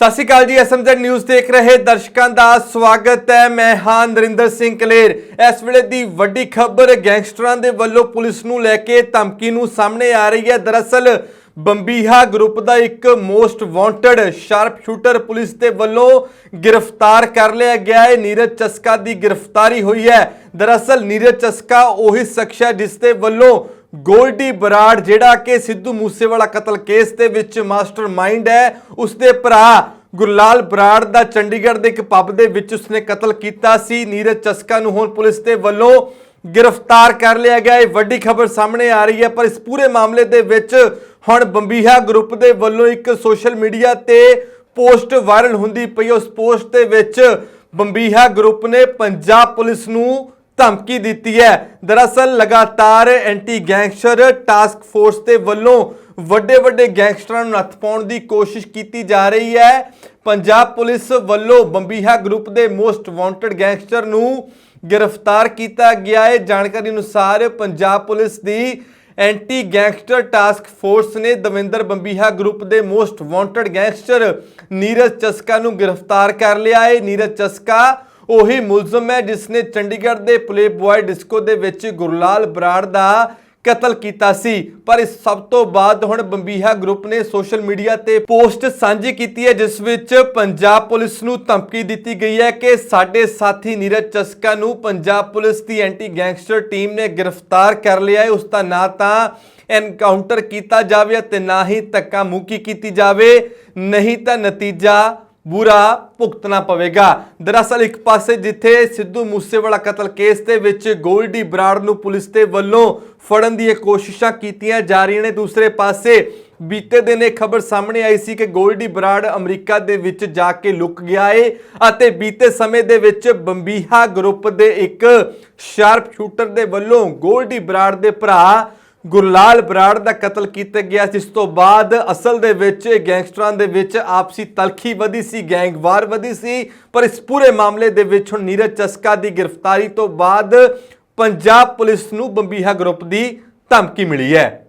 ਸਤਿ ਸ਼੍ਰੀ ਅਕਾਲ ਜੀ SMZ news ਦੇਖ ਰਹੇ ਦਰਸ਼ਕਾਂ ਦਾ ਸਵਾਗਤ ਹੈ। ਮੈਂ ਹਾਂ ਨਰਿੰਦਰ ਸਿੰਘ ਕਲੇਰ। ਇਸ ਵੇਲੇ ਦੀ ਵੱਡੀ ਖਬਰ ਗੈਂਗਸਟਰਾਂ ਦੇ ਵੱਲੋਂ ਪੁਲਿਸ ਨੂੰ ਲੈ ਕੇ ਧਮਕੀ ਨੂੰ ਸਾਹਮਣੇ ਆ ਰਹੀ ਹੈ। ਦਰਅਸਲ, ਬੰਬੀਹਾ ਗਰੁੱਪ ਦਾ ਇੱਕ most wanted sharp shooter police ਦੇ ਵੱਲੋਂ ਗ੍ਰਿਫਤਾਰ ਕਰ ਲਿਆ ਗਿਆ ਹੈ। ਨੀਰਜ ਚਸਕਾ ਦੀ ਗ੍ਰਿਫਤਾਰੀ ਹੋਈ ਹੈ। ਦਰਅਸਲ, ਨੀਰਜ ਚਸਕਾ ਉਹੀ ਸ਼ਖਸ ਹੈ ਜਿਸ ਦੇ ਵੱਲੋਂ ਗੋਲਡੀ ਬਰਾੜ, ਜਿਹੜਾ ਕਿ ਸਿੱਧੂ ਮੂਸੇਵਾਲਾ ਕਤਲ ਕੇਸ ਦੇ ਵਿੱਚ ਮਾਸਟਰਮਾਈਂਡ ਹੈ, ਉਸਦੇ ਭਰਾ ਗੁਰਲਾਲ ਬਰਾੜ ਦਾ ਚੰਡੀਗੜ੍ਹ ਦੇ ਇੱਕ ਪੱਬ ਦੇ ਵਿੱਚ ਉਸਨੇ ਕਤਲ ਕੀਤਾ ਸੀ। ਨੀਰਜ ਚਸਕਾ ਨੂੰ ਹੁਣ ਪੁਲਿਸ ਦੇ ਵੱਲੋਂ ਗ੍ਰਿਫਤਾਰ ਕਰ ਲਿਆ ਗਿਆ। ਇਹ ਵੱਡੀ ਖਬਰ ਸਾਹਮਣੇ ਆ ਰਹੀ ਹੈ, ਪਰ ਇਸ ਪੂਰੇ ਮਾਮਲੇ ਦੇ ਵਿੱਚ ਹੁਣ ਬੰਬੀਹਾ ਗਰੁੱਪ ਦੇ ਵੱਲੋਂ ਇੱਕ ਸੋਸ਼ਲ ਮੀਡੀਆ ਤੇ ਪੋਸਟ ਵਾਇਰਲ ਹੁੰਦੀ ਪਈ ਉਸ ਪੋਸਟ ਦੇ ਵਿੱਚ ਬੰਬੀਹਾ ਗਰੁੱਪ ਨੇ ਪੰਜਾਬ ਪੁਲਿਸ ਨੂੰ ਧਮਕੀ ਦਿੱਤੀ ਹੈ। ਦਰਅਸਲ ਲਗਾਤਾਰ ਐਂਟੀ ਗੈਂਗਸਟਰ ਟਾਸਕ ਫੋਰਸ ਦੇ ਵੱਲੋਂ ਵੱਡੇ ਵੱਡੇ ਗੈਂਗਸਟਰਾਂ ਨੂੰ ਨੱਥ ਪਾਉਣ ਦੀ ਕੋਸ਼ਿਸ਼ ਕੀਤੀ ਜਾ ਰਹੀ ਹੈ। ਪੰਜਾਬ ਪੁਲਿਸ ਵੱਲੋਂ ਬੰਬੀਹਾ ਗਰੁੱਪ ਦੇ ਮੋਸਟ ਵਾਂਟਡ ਗੈਂਗਸਟਰ ਨੂੰ ਗ੍ਰਿਫਤਾਰ ਕੀਤਾ ਗਿਆ ਹੈ। ਜਾਣਕਾਰੀ ਅਨੁਸਾਰ ਪੰਜਾਬ ਪੁਲਿਸ ਦੀ ਐਂਟੀ ਗੈਂਗਸਟਰ ਟਾਸਕ ਫੋਰਸ ਨੇ ਦਵਿੰਦਰ ਬੰਬੀਹਾ ਗਰੁੱਪ ਦੇ most wanted gangster Neeraj Chaska ਨੂੰ ਗ੍ਰਿਫਤਾਰ ਕਰ ਲਿਆ ਹੈ। ਨੀਰਜ ਚਸਕਾ ਉਹੀ ਮੁਲਜ਼ਮ ਹੈ ਜਿਸ ਨੇ ਚੰਡੀਗੜ੍ਹ ਦੇ ਪਲੇ ਬॉय ਡਿਸਕੋ ਦੇ ਵਿੱਚ ਗੁਰਲਾਲ ਬਰਾੜ ਦਾ ਕਤਲ ਕੀਤਾ ਸੀ। ਪਰ ਇਸ ਸਭ ਤੋਂ ਬਾਅਦ ਹੁਣ ਬੰਬੀਹਾ ਗਰੁੱਪ ਨੇ ਸੋਸ਼ਲ ਮੀਡੀਆ ਤੇ ਪੋਸਟ ਸਾਂਝੀ ਕੀਤੀ ਹੈ, ਜਿਸ ਵਿੱਚ ਪੰਜਾਬ ਪੁਲਿਸ ਨੂੰ ਧਮਕੀ ਦਿੱਤੀ ਗਈ ਹੈ ਕਿ ਸਾਡੇ ਸਾਥੀ ਨੀਰਜ ਚਸਕਾ ਨੂੰ ਪੰਜਾਬ ਪੁਲਿਸ ਦੀ ਐਂਟੀ ਗੈਂਗਸਟਰ ਟੀਮ ਨੇ ਗ੍ਰਿਫਤਾਰ ਕਰ ਲਿਆ ਹੈ। ਉਸ ਦਾ ਨਾਂ ਤਾਂ ਐਨਕਾਊਂਟਰ ਕੀਤਾ ਜਾਵੇ ਅਤੇ ਨਾ ਹੀ ਧੱਕਾ ਮੁੱਕੀ ਕੀਤੀ ਜਾਵੇ। ਨਹੀਂ ਤਾਂ ਨਤੀਜਾ ਬੁਰਾ ਭੁਗਤਣਾ ਪਵੇਗਾ। ਦਰਅਸਲ ਇੱਕ ਪਾਸੇ ਜਿੱਥੇ ਸਿੱਧੂ ਮੂਸੇਵਾਲਾ ਕਤਲ ਕੇਸ ਦੇ ਵਿੱਚ ਗੋਲਡੀ ਬਰਾੜ ਨੂੰ ਪੁਲਿਸ ਦੇ ਵੱਲੋਂ ਫੜਨ ਦੀਆਂ ਕੋਸ਼ਿਸ਼ਾਂ ਕੀਤੀਆਂ ਜਾ ਰਹੀਆਂ ਨੇ, ਦੂਸਰੇ ਪਾਸੇ ਬੀਤੇ ਦਿਨ ਇਹ ਖਬਰ ਸਾਹਮਣੇ ਆਈ ਸੀ ਕਿ ਗੋਲਡੀ ਬਰਾੜ ਅਮਰੀਕਾ ਦੇ ਵਿੱਚ ਜਾ ਕੇ ਲੁਕ ਗਿਆ ਏ ਅਤੇ ਬੀਤੇ ਸਮੇਂ ਦੇ ਵਿੱਚ ਬੰਬੀਹਾ ਗਰੁੱਪ ਦੇ ਇੱਕ ਸ਼ਾਰਪ ਸ਼ੂਟਰ ਦੇ ਵੱਲੋਂ ਗੋਲਡੀ ਬਰਾੜ ਦੇ ਭਰਾ ਗੁਰਲਾਲ ਬਰਾੜ ਦਾ ਕਤਲ ਕੀਤਾ ਗਿਆ ਜਿਸ ਤੋਂ ਬਾਅਦ ਅਸਲ ਦੇ ਵਿੱਚ ਗੈਂਗਸਟਰਾਂ ਦੇ ਵਿੱਚ ਆਪਸੀ ਤਲਖੀ ਵਧੀ ਸੀ ਗੈਂਗਵਾਰ ਵਧੀ ਸੀ। ਪਰ ਇਸ ਪੂਰੇ ਮਾਮਲੇ ਦੇ ਵਿੱਚ ਹੁਣ ਨੀਰਜ ਚਸਕਾ ਦੀ ਗ੍ਰਿਫਤਾਰੀ ਤੋਂ ਬਾਅਦ ਪੰਜਾਬ ਪੁਲਿਸ ਨੂੰ ਬੰਬੀਹਾ ਗਰੁੱਪ ਦੀ ਧਮਕੀ ਮਿਲੀ ਹੈ।